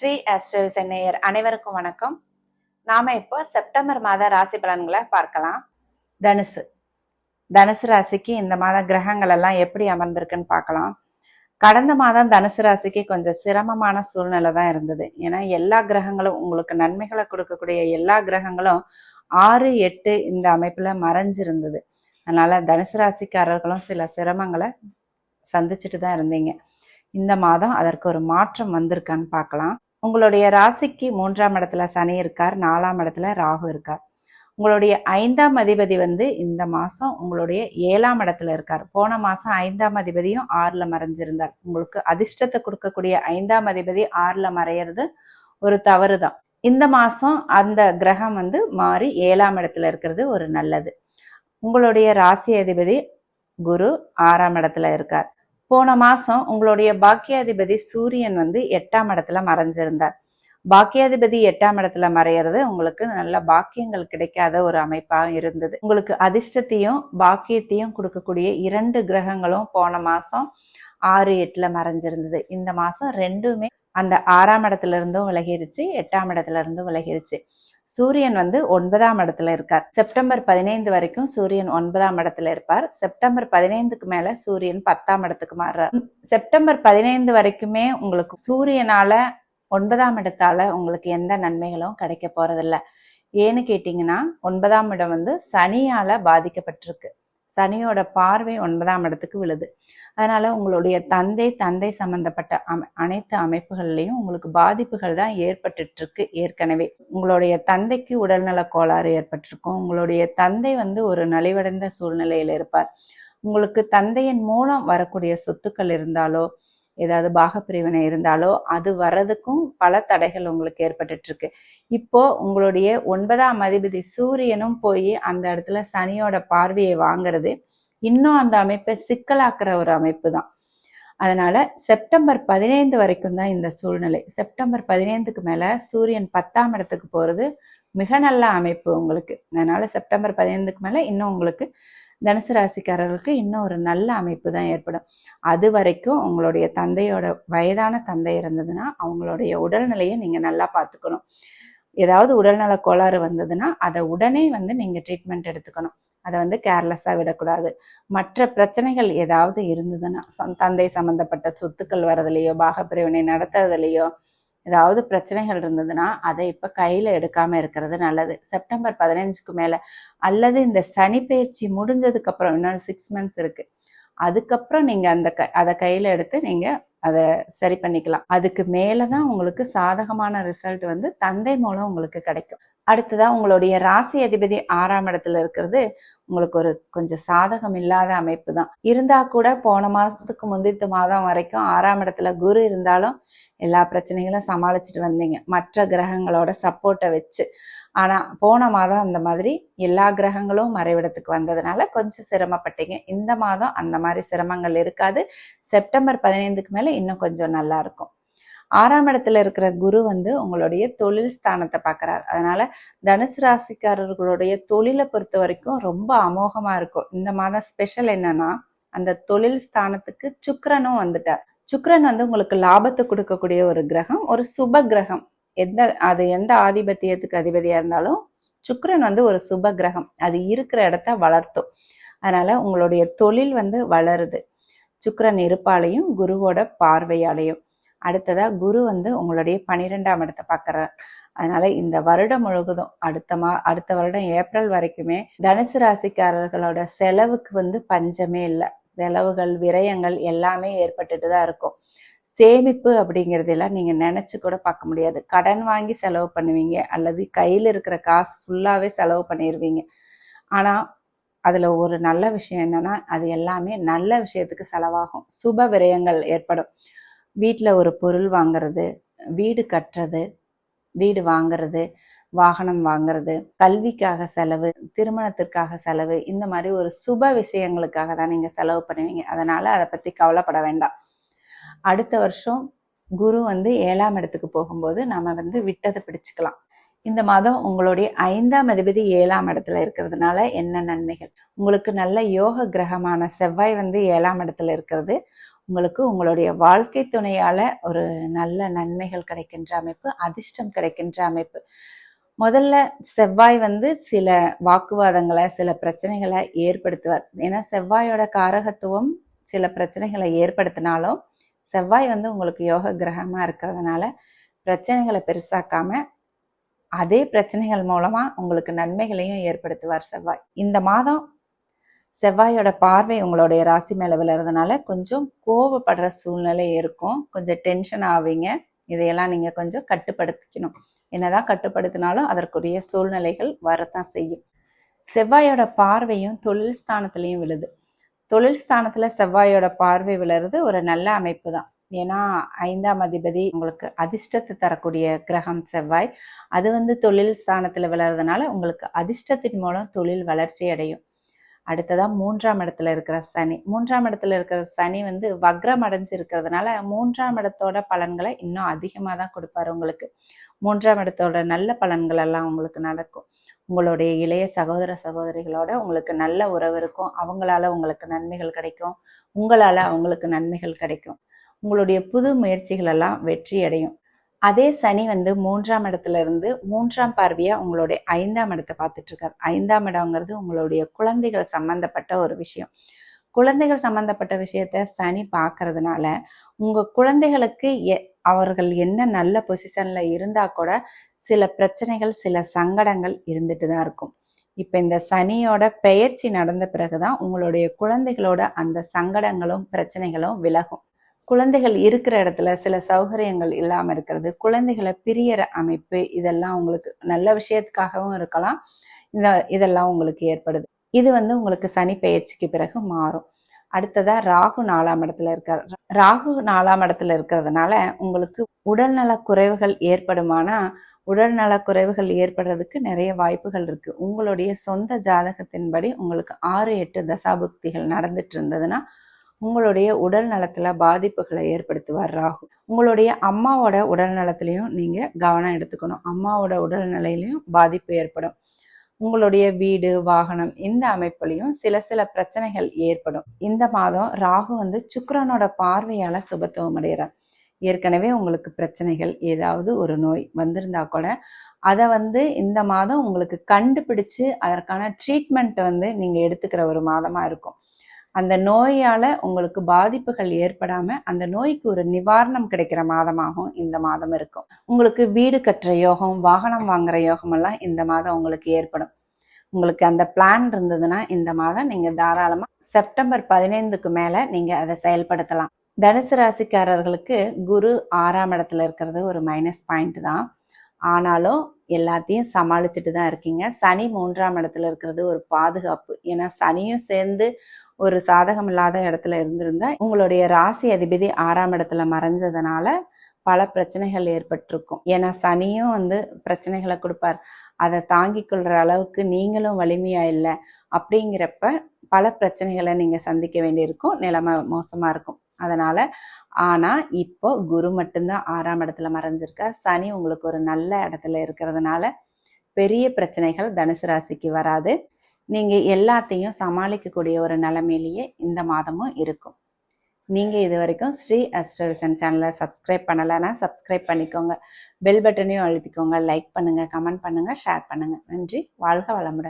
ஸ்ரீ அஸ்ரீ சென்னையர் அனைவருக்கும் வணக்கம். நாம இப்போ செப்டம்பர் மாத ராசி பலன்களை பார்க்கலாம். தனுசு. தனுசு ராசிக்கு இந்த மாத கிரகங்கள் எல்லாம் எப்படி அமர்ந்திருக்குன்னு பார்க்கலாம். கடந்த மாதம் தனுசு ராசிக்கு கொஞ்சம் சிரமமான சூழ்நிலை தான் இருந்தது. ஏன்னா எல்லா கிரகங்களும் உங்களுக்கு நன்மைகளை கொடுக்கக்கூடிய எல்லா கிரகங்களும் ஆறு எட்டு இந்த அமைப்புல மறைஞ்சிருந்தது. அதனால தனுசு ராசிக்காரர்களும் சில சிரமங்களை சந்திச்சுட்டு தான் இருந்தீங்க. இந்த மாதம் அதற்கு ஒரு மாற்றம் வந்திருக்கான்னு பார்க்கலாம். உங்களுடைய ராசிக்கு மூன்றாம் இடத்துல சனி இருக்கார் நாலாம் இடத்துல ராகு இருக்கார். உங்களுடைய ஐந்தாம் அதிபதி வந்து இந்த மாதம் உங்களுடைய ஏழாம் இடத்துல இருக்கார். போன மாதம் ஐந்தாம் அதிபதியும் ஆறில் மறைஞ்சிருந்தார். உங்களுக்கு அதிர்ஷ்டத்தை கொடுக்கக்கூடிய ஐந்தாம் அதிபதி ஆறில் மறையிறது ஒரு தவறு தான் இந்த மாதம் அந்த கிரகம் வந்து மாறி ஏழாம் இடத்துல இருக்கிறது ஒரு நல்லது. உங்களுடைய ராசி அதிபதி குரு ஆறாம் இடத்துல இருக்கார். போன மாசம் உங்களுடைய பாக்கியாதிபதி சூரியன் வந்து எட்டாம் இடத்துல மறைஞ்சிருந்தார். பாக்கியாதிபதி எட்டாம் இடத்துல மறையிறது உங்களுக்கு நல்ல பாக்கியங்கள் கிடைக்காத ஒரு அமைப்பா இருந்தது. உங்களுக்கு அதிர்ஷ்டத்தையும் பாக்கியத்தையும் கொடுக்கக்கூடிய இரண்டு கிரகங்களும் போன மாசம் ஆறு எட்டுல மறைஞ்சிருந்தது. இந்த மாசம் ரெண்டுமே அந்த ஆறாம் இடத்துல இருந்தும் விலகிருச்சு எட்டாம் இடத்துல இருந்தும் விலகிருச்சு. சூரியன் வந்து ஒன்பதாம் இடத்துல இருக்கார். செப்டம்பர் பதினைந்து வரைக்கும் சூரியன் ஒன்பதாம் இடத்துல இருப்பார். செப்டம்பர் பதினைந்துக்கு மேல சூரியன் பத்தாம் இடத்துக்கு மாறுறார். செப்டம்பர் பதினைந்து வரைக்குமே உங்களுக்கு சூரியனால ஒன்பதாம் இடத்தால உங்களுக்கு எந்த நன்மைகளும் கிடைக்க போறதில்ல. ஏன்னு கேட்டீங்கன்னா ஒன்பதாம் இடம் வந்து சனியால பாதிக்கப்பட்டிருக்கு. சனியோட பார்வை ஒன்பதாம் இடத்துக்கு விழுது. அதனால உங்களுடைய தந்தை தந்தை சம்பந்தப்பட்ட அமை அனைத்து அமைப்புகள்லையும் உங்களுக்கு பாதிப்புகள் தான் ஏற்பட்டுட்டு இருக்கு ஏற்கனவே. உங்களுடைய தந்தைக்கு உடல்நல கோளாறு ஏற்பட்டிருக்கும். உங்களுடைய தந்தை வந்து ஒரு நலிவடைந்த சூழ்நிலையில இருப்பார். உங்களுக்கு தந்தையின் மூலம் வரக்கூடிய சொத்துக்கள் இருந்தாலோ ஏதாவது பாகப்பிரிவினை இருந்தாலோ அது வர்றதுக்கும் பல தடைகள் உங்களுக்கு ஏற்பட்டுட்டு இருக்கு இப்போ உங்களுடைய ஒன்பதாம் அதிபதி சூரியனும் போய் அந்த இடத்துல சனியோட பார்வையை வாங்குறது இன்னும் அந்த அமைப்பை சிக்கலாக்குற ஒரு அமைப்பு தான் அதனால செப்டம்பர் பதினைந்து வரைக்கும் தான் இந்த சூழ்நிலை. செப்டம்பர் பதினைந்துக்கு மேல சூரியன் பத்தாம் இடத்துக்கு போறது மிக நல்ல அமைப்பு உங்களுக்கு. அதனால செப்டம்பர் பதினைந்துக்கு மேல இன்னும் உங்களுக்கு தனுசு ராசிக்காரர்களுக்கு இன்னும் ஒரு நல்ல அமைப்பு தான் ஏற்படும். அது வரைக்கும் உங்களுடைய தந்தையோட வயதான தந்தை இருந்ததுன்னா அவங்களுடைய உடல்நிலையை நீங்கள் நல்லா பார்த்துக்கணும். ஏதாவது உடல்நல கோளாறு வந்ததுன்னா அதை உடனே வந்து நீங்கள் ட்ரீட்மெண்ட் எடுத்துக்கணும். அதை வந்து கேர்லெஸ்ஸாக விடக்கூடாது. மற்ற பிரச்சனைகள் ஏதாவது இருந்ததுன்னா தந்தை சம்மந்தப்பட்ட சொத்துக்கள் வரதுலையோ பாகப்பிரிவினை நடத்துறதுலையோ ஏதாவது பிரச்சனைகள் இருந்ததுன்னா அதை இப்போ கையில் எடுக்காமல் இருக்கிறது நல்லது. செப்டம்பர் பதினஞ்சுக்கு மேலே அல்லது இந்த சனி பயிற்சி முடிஞ்சதுக்கப்புறம் இன்னும் சிக்ஸ் மந்த்ஸ் இருக்குது அதுக்கப்புறம் நீங்கள் அந்த க அதை கையில் எடுத்து நீங்கள் அதை சரி பண்ணிக்கலாம். அதுக்கு மேலே தான் உங்களுக்கு சாதகமான ரிசல்ட் வந்து தந்தை மூலம் உங்களுக்கு கிடைக்கும். அடுத்ததா உங்களுடைய ராசி அதிபதி ஆறாம் இடத்துல இருக்கிறது உங்களுக்கு ஒரு கொஞ்சம் சாதகம் இல்லாத அமைப்பு தான் இருந்தா கூட போன மாதத்துக்கு முந்தித்த மாதம் வரைக்கும் ஆறாம் இடத்துல குரு இருந்தாலும் எல்லா பிரச்சனைகளும் சமாளிச்சுட்டு வந்தீங்க. மற்ற கிரகங்களோட சப்போர்ட்டை வச்சு. ஆனா போன மாதம் அந்த மாதிரி எல்லா கிரகங்களும் மறைவிடத்துக்கு வந்ததுனால கொஞ்சம் சிரமப்பட்டீங்க. இந்த மாதம் அந்த மாதிரி சிரமங்கள் இருக்காது. செப்டம்பர் பதினைந்துக்கு மேல இன்னும் கொஞ்சம் நல்லா இருக்கும். ஆறாம் இடத்துல இருக்கிற குரு வந்து உங்களுடைய தொழில் ஸ்தானத்தை பார்க்குறாரு. அதனால தனுசு ராசிக்காரர்களுடைய தொழிலை பொறுத்த வரைக்கும் ரொம்ப அமோகமா இருக்கும். இந்த மாதம் ஸ்பெஷல் என்னன்னா அந்த தொழில் ஸ்தானத்துக்கு சுக்கரனும் வந்துட்டார். சுக்கரன் வந்து உங்களுக்கு லாபத்தை கொடுக்கக்கூடிய ஒரு கிரகம் ஒரு சுப கிரகம். எந்த அது எந்த ஆதிபத்தியத்துக்கு அதிபதியா இருந்தாலும் சுக்கரன் வந்து ஒரு சுப கிரகம். அது இருக்கிற இடத்த வளர்த்தும். அதனால உங்களுடைய தொழில் வந்து வளருது. சுக்கரன் இருப்பாலையும் குருவோட பார்வையாலையும். அடுத்ததா குரு வந்து உங்களுடைய பன்னிரெண்டாம் இடத்தை பார்க்கறார். அதனால இந்த வருடம் முழுவதும் அடுத்த மா அடுத்த வருடம் ஏப்ரல் வரைக்குமே தனுசு ராசிக்காரர்களோட செலவுக்கு வந்து பஞ்சமே இல்லை. செலவுகள் விரயங்கள் எல்லாமே ஏற்பட்டுட்டு தான் இருக்கும். சேமிப்பு அப்படிங்கிறதெல்லாம் நீங்க நினைச்சு கூட பார்க்க முடியாது. கடன் வாங்கி செலவு பண்ணுவீங்க அல்லது கையில் இருக்கிற காசு ஃபுல்லாவே செலவு பண்ணிடுவீங்க ஆனா அதுல ஒரு நல்ல விஷயம் என்னன்னா அது எல்லாமே நல்ல விஷயத்துக்கு செலவாகும். சுப விரயங்கள் ஏற்படும். வீட்டில் ஒரு பொருள் வாங்குறது வீடு கட்டுறது வீடு வாங்கிறது வாகனம் வாங்குறது கல்விக்காக செலவு திருமணத்திற்காக செலவு இந்த மாதிரி ஒரு சுப விஷயங்களுக்காக தான் நீங்கள் செலவு பண்ணுவீங்க. அதனால் அதை பற்றி கவலைப்பட வேண்டாம். அடுத்த வருஷம் குரு வந்து ஏழாம் இடத்துக்கு போகும்போது நம்ம வந்து விட்டதை பிடிச்சுக்கலாம். இந்த மாதம் உங்களுடைய ஐந்தாம் அதிபதி ஏழாம் இடத்துல இருக்கிறதுனால என்ன நன்மைகள்? உங்களுக்கு நல்ல யோக கிரகமான செவ்வாய் வந்து ஏழாம் இடத்துல இருக்கிறது. உங்களுக்கு உங்களுடைய வாழ்க்கை துணையால ஒரு நல்ல நன்மைகள் கிடைக்கின்ற அமைப்பு அதிர்ஷ்டம் கிடைக்கின்ற அமைப்பு. முதல்ல செவ்வாய் வந்து சில வாக்குவாதங்களை சில பிரச்சனைகளை ஏற்படுத்துவார். ஏன்னா செவ்வாயோட காரகத்துவம் சில பிரச்சனைகளை ஏற்படுத்தினாலும் செவ்வாய் வந்து உங்களுக்கு யோக கிரகமா இருக்கிறதுனால பிரச்சனைகளை பெருசாக்காம அதே பிரச்சனைகள் மூலமா உங்களுக்கு நன்மைகளையும் ஏற்படுத்துவார் செவ்வாய். இந்த மாதம் செவ்வாயோட பார்வை உங்களுடைய ராசி மேல விழுறதுனால கொஞ்சம் கோவப்படுற சூழ்நிலை இருக்கும். கொஞ்சம் டென்ஷன் ஆவீங்க. இதையெல்லாம் நீங்க கொஞ்சம் கட்டுப்படுத்திக்கணும். என்னதான் கட்டுப்படுத்தினாலும் அதற்குரிய சூழ்நிலைகள் வரத்தான் செய்யும். செவ்வாயோட பார்வையும் தொழில் ஸ்தானத்திலையும் விழுது. தொழில் ஸ்தானத்துல செவ்வாயோட பார்வை விழுறது ஒரு நல்ல அமைப்பு தான். ஏன்னா ஐந்தாம் அதிபதி உங்களுக்கு அதிர்ஷ்டத்தை தரக்கூடிய கிரகம் செவ்வாய். அது வந்து தொழில் ஸ்தானத்தில் விளறதுனால உங்களுக்கு அதிர்ஷ்டத்தின் மூலம் தொழில் வளர்ச்சி அடையும். அடுத்ததாக மூன்றாம் இடத்துல இருக்கிற சனி. மூன்றாம் இடத்துல இருக்கிற சனி வந்து வக்ரம் அடைஞ்சு இருக்கிறதுனால மூன்றாம் இடத்தோட பலன்களை இன்னும் அதிகமாக தான் கொடுப்பாரு உங்களுக்கு. மூன்றாம் இடத்தோட நல்ல பலன்கள் எல்லாம் உங்களுக்கு நடக்கும். உங்களுடைய இளைய சகோதர சகோதரிகளோட உங்களுக்கு நல்ல உறவு இருக்கும். அவங்களால உங்களுக்கு நன்மைகள் கிடைக்கும். உங்களால அவங்களுக்கு நன்மைகள் கிடைக்கும். உங்களுடைய புது முயற்சிகள் எல்லாம் வெற்றி அடையும் அதே சனி வந்து மூன்றாம் இடத்துல இருந்து மூன்றாம் பார்வையா உங்களுடைய ஐந்தாம் இடத்தை பார்த்துட்டு இருக்காரு ஐந்தாம் இடங்கிறது உங்களுடைய குழந்தைகள் சம்பந்தப்பட்ட ஒரு விஷயம். குழந்தைகள் சம்பந்தப்பட்ட விஷயத்த சனி பார்க்கறதுனால உங்க குழந்தைகளுக்கு எ- அவர்கள் என்ன நல்ல பொசிஷன்ல இருந்தா கூட சில பிரச்சனைகள் சில சங்கடங்கள் இருந்துட்டு தான் இருக்கும். இப்ப இந்த சனியோட பெயர்ச்சி நடந்த பிறகுதான் உங்களுடைய குழந்தைகளோட அந்த சங்கடங்களும் பிரச்சனைகளும் விலகும். குழந்தைகள் இருக்கிற இடத்துல சில சௌகரியங்கள் இல்லாம இருக்கிறது குழந்தைகளை பிரியற அமைப்பு இதெல்லாம் உங்களுக்கு நல்ல விஷயத்துக்காகவும் இருக்கலாம். இந்த இதெல்லாம் உங்களுக்கு ஏற்படுது. இது வந்து உங்களுக்கு சனி பயிற்சிக்கு பிறகு மாறும். அடுத்ததா ராகு நாலாம் இடத்துல இருக்கார். ராகு நாலாம் இடத்துல இருக்கிறதுனால உங்களுக்கு உடல்நல குறைவுகள் ஏற்படுமானா உடல்நல குறைவுகள் ஏற்படுறதுக்கு நிறைய வாய்ப்புகள் இருக்கு. உங்களுடைய சொந்த ஜாதகத்தின்படி உங்களுக்கு ஆறு எட்டு தசாபுக்திகள் நடந்துட்டு இருந்ததுன்னா உங்களுடைய உடல் நலத்துல பாதிப்புகளை ஏற்படுத்துவார் ராகு. உங்களுடைய அம்மாவோட உடல் நலத்திலையும் நீங்க கவனம் எடுத்துக்கணும். அம்மாவோட உடல் நிலையிலையும் பாதிப்பு ஏற்படும். உங்களுடைய வீடு வாகனம் இந்த அமைப்புலையும் சில சில பிரச்சனைகள் ஏற்படும். இந்த மாதம் ராகு வந்து சுக்கரனோட பார்வையால சுபத்துவம் அடைகிறார். ஏற்கனவே உங்களுக்கு பிரச்சனைகள் ஏதாவது ஒரு நோய் வந்திருந்தா கூட அதை வந்து இந்த மாதம் உங்களுக்கு கண்டுபிடிச்சு அதற்கான ட்ரீட்மெண்ட் வந்து நீங்க எடுத்துக்கிற ஒரு மாதமா இருக்கும். அந்த நோயால உங்களுக்கு பாதிப்புகள் ஏற்படாம அந்த நோய்க்கு ஒரு நிவாரணம் கிடைக்கிற மாதமாகவும் இந்த மாதம் இருக்கும். உங்களுக்கு வீடு கட்டுற யோகம் வாகனம் வாங்குற யோகம் எல்லாம் இந்த மாதம் உங்களுக்கு ஏற்படும். உங்களுக்கு அந்த பிளான் இருந்ததுன்னா இந்த மாதம் நீங்க தாராளமா செப்டம்பர் பதினைந்துக்கு மேல நீங்க அதை செயல்படுத்தலாம். தனுசு ராசிக்காரர்களுக்கு குரு ஆறாம் இடத்துல இருக்கிறது ஒரு மைனஸ் பாயிண்ட் தான். ஆனாலும் எல்லாத்தையும் சமாளிச்சுட்டு தான் இருக்கீங்க. சனி மூன்றாம் இடத்துல இருக்கிறது ஒரு பாதுகாப்பு. ஏன்னா சனியும் சேர்ந்து ஒரு சாதகம் இல்லாத இடத்துல இருந்திருந்தா உங்களுடைய ராசி அதிபதி ஆறாம் இடத்துல மறைஞ்சதுனால பல பிரச்சனைகள் ஏற்பட்டிருக்கும். ஏன்னா சனியும் வந்து பிரச்சனைகளை கொடுப்பார். அதை தாங்கிக் கொள்ற அளவுக்கு நீங்களும் வலிமையா இல்லை அப்படிங்கிறப்ப பல பிரச்சனைகளை நீங்க சந்திக்க வேண்டியிருக்கும். நிலைமை மோசமா இருக்கும். அதனால ஆனா இப்போ குரு மட்டும்தான் ஆறாம் இடத்துல மறைஞ்சிருக்கா சனி உங்களுக்கு ஒரு நல்ல இடத்துல இருக்கிறதுனால பெரிய பிரச்சனைகள் தனுசு ராசிக்கு வராது. நீங்க எல்லாத்தையும் சமாளிக்கக்கூடிய ஒரு நிலைமையிலேயே இந்த மாதமும் இருக்கும். நீங்க இது வரைக்கும் ஸ்ரீ அஸ்ட்ரவிசன் சேனலை சப்ஸ்கிரைப் பண்ணலைன்னா சப்ஸ்கிரைப் பண்ணிக்கோங்க. பெல் பட்டனையும் அழுத்திக்கோங்க. லைக் பண்ணுங்க கமெண்ட் பண்ணுங்க ஷேர் பண்ணுங்க. நன்றி. வாழ்க வளமுடன்.